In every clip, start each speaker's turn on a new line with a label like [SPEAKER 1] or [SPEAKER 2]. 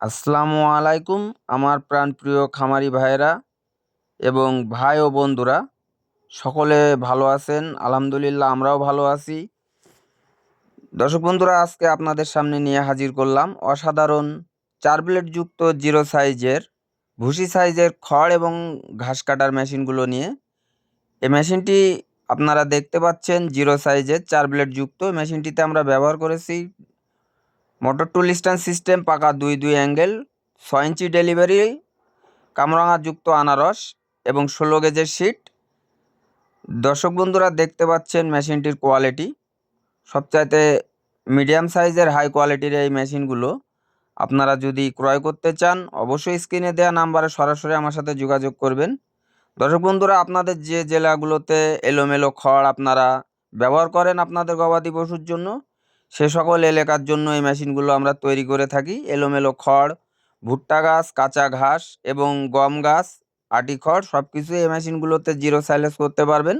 [SPEAKER 1] আসসালামু আলাইকুম, আমার প্রাণপ্রিয় খামারি ভাইয়েরা এবং ভাই ও বন্ধুরা। সকলে ভালো আছেন? আলহামদুলিল্লাহ, আমরাও ভালো আছি। দর্শক বন্ধুরা, আজকে আপনাদের সামনে নিয়ে হাজির করলাম অসাধারণ চার ব্লেড যুক্ত জিরো সাইজের, ভুসি সাইজের খড় এবং ঘাস কাটার মেশিনগুলো নিয়ে। এই মেশিনটি আপনারা দেখতে পাচ্ছেন, জিরো সাইজের চার ব্লেড যুক্ত মেশিনটিতে আমরা ব্যবহার করেছি মোটর টুল স্ট্যান্ড সিস্টেম পাকা দুই দুই অ্যাঙ্গেল ছয় ইঞ্চি ডেলিভারি কামরাঙা যুক্ত আনারস এবং ষোলো গেজের শিট দর্শক বন্ধুরা, দেখতে পাচ্ছেন মেশিনটির কোয়ালিটি সবচাইতে মিডিয়াম সাইজের হাই কোয়ালিটির এই মেশিনগুলো। আপনারা যদি ক্রয় করতে চান, অবশ্যই স্ক্রিনে দেওয়া নাম্বারে সরাসরি আমার সাথে যোগাযোগ করবেন। দর্শক বন্ধুরা, আপনাদের যে জেলাগুলোতে এলোমেলো খড় আপনারা ব্যবহার করেন আপনাদের গবাদি পশুর জন্য সে সকল এলাকার জন্য এই মেশিনগুলো আমরা তৈরি করে থাকি। এলোমেলো খড়, ভুট্টা গাছ, কাঁচা ঘাস এবং গম গাছ, আটি খড় সব কিছু এই মেশিনগুলোতে জিরো সাইলেস করতে পারবেন।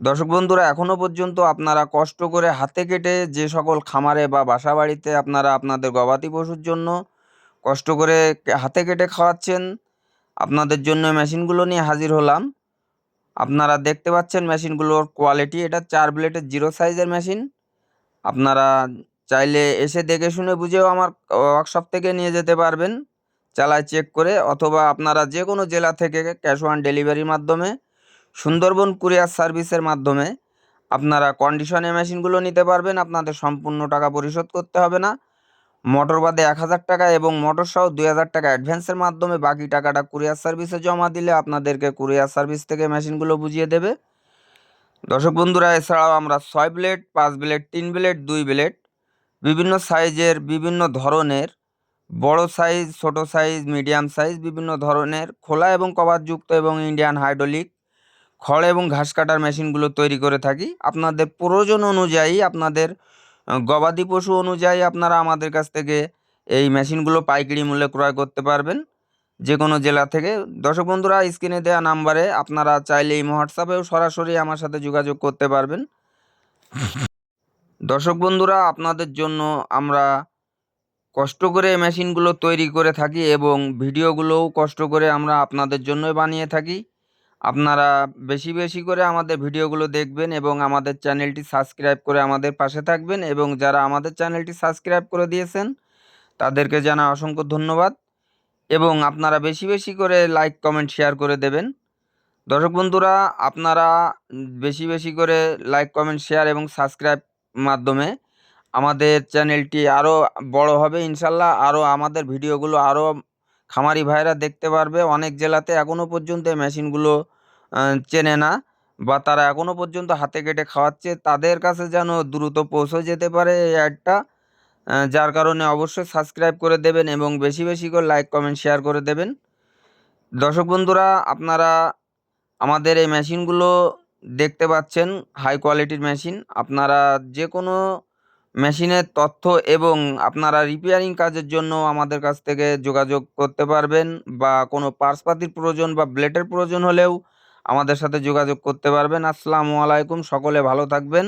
[SPEAKER 1] দর্শক বন্ধুরা এখনও পর্যন্ত আপনারা কষ্ট করে হাতে কেটে যে সকল খামারে বা বাসা বাড়িতে আপনারা আপনাদের গবাদি পশুর জন্য কষ্ট করে হাতে কেটে খাওয়াচ্ছেন, আপনাদের জন্য মেশিনগুলো নিয়ে হাজির হলাম। আপনারা দেখতে পাচ্ছেন মেশিনগুলোর কোয়ালিটি, এটা চার ব্লেডের জিরো সাইজের মেশিন। আপনারা চাইলে এসে দেখে শুনে বুঝেও আমার ওয়ার্কশপ থেকে নিয়ে যেতে পারবেন। চালায় চেক করে অথবা আপনারা যে কোনো জেলা থেকে ক্যাশ অন ডেলিভারির মাধ্যমে, সুন্দরবন কুরিয়ার সার্ভিসের মাধ্যমে আপনারা কন্ডিশনে মেশিনগুলো নিতে পারবেন। আপনাদের সম্পূর্ণ টাকা পরিশোধ করতে হবে না। মোটর বাদে এক হাজার টাকা এবং মোটর সহ দুই হাজার টাকা অ্যাডভান্সের মাধ্যমে বাকি টাকাটা কুরিয়ার সার্ভিসে জমা দিলে আপনাদেরকে কুরিয়ার সার্ভিস থেকে মেশিনগুলো বুঝিয়ে দেবে। দর্শক বন্ধুরা, এছাড়াও আমরা ছয় ব্লেড, পাঁচ ব্লেড, তিন ব্লেড, দুই ব্লেড বিভিন্ন সাইজের বিভিন্ন ধরনের, বড় সাইজ, ছোট সাইজ, মিডিয়াম সাইজ বিভিন্ন ধরনের খোলা এবং কভারযুক্ত এবং ইন্ডিয়ান হাইড্রোলিক খড় এবং ঘাস কাটার মেশিনগুলো তৈরি করে থাকি। আপনাদের প্রয়োজন অনুযায়ী, আপনাদের গবাদি পশু অনুযায়ী আপনারা আমাদের কাছ থেকে এই মেশিনগুলো পাইকারি মূল্যে ক্রয় করতে পারবেন। যে কোনো জেলা থেকে। দর্শক বন্ধুরা, স্ক্রিনে দেওয়া নাম্বারে আপনারা চাইলে এই হোয়াটসঅ্যাপেও সরাসরি আমার সাথে যোগাযোগ করতে পারবেন। দর্শক বন্ধুরা, আপনাদের জন্য আমরা কষ্ট করে মেশিনগুলো তৈরি করে থাকি এবং ভিডিওগুলোও কষ্ট করে আমরা আপনাদের জন্যই বানিয়ে থাকি। আপনারা বেশি বেশি করে আমাদের ভিডিওগুলো দেখবেন এবং আমাদের চ্যানেলটি সাবস্ক্রাইব করে আমাদের পাশে থাকবেন এবং যারা আমাদের চ্যানেলটি সাবস্ক্রাইব করে দিয়েছেন, তাদেরকে জানা অসংখ্য ধন্যবাদ। এবং আপনারা বেশি বেশি করে লাইক কমেন্ট শেয়ার করে দেবেন। দর্শক বন্ধুরা, আপনারা বেশি বেশি করে লাইক কমেন্ট শেয়ার এবং সাবস্ক্রাইব মাধ্যমে আমাদের চ্যানেলটি আরও বড় হবে ইনশাল্লাহ। আরও আমাদের ভিডিওগুলো আরও খামারি ভাইরা দেখতে পারবে। অনেক জেলাতে এখনও পর্যন্ত মেশিনগুলো চেনে না বা তারা এখনও পর্যন্ত হাতে কেটে খাওয়াচ্ছে। তাদের কাছে যেন দ্রুত পৌঁছে যেতে পারে এই অ্যাডটা। যার কারণে অবশ্যই সাবস্ক্রাইব করে দেবেন এবং বেশি বেশি করে লাইক কমেন্ট শেয়ার করে দেবেন। দর্শক বন্ধুরা, আপনারা আমাদের এই মেশিনগুলো দেখতে পাচ্ছেন হাই কোয়ালিটির মেশিন। আপনারা যে কোনো মেশিনের তথ্য এবং আপনারা রিপেয়ারিং কাজের জন্য আমাদের কাছ থেকে যোগাযোগ করতে পারবেন বা কোনো পার্সপাতির প্রয়োজন বা ব্লেডের প্রয়োজন হলেও আমাদের সাথে যোগাযোগ করতে পারবেন। আসসালামু আলাইকুম, সকলে ভালো থাকবেন।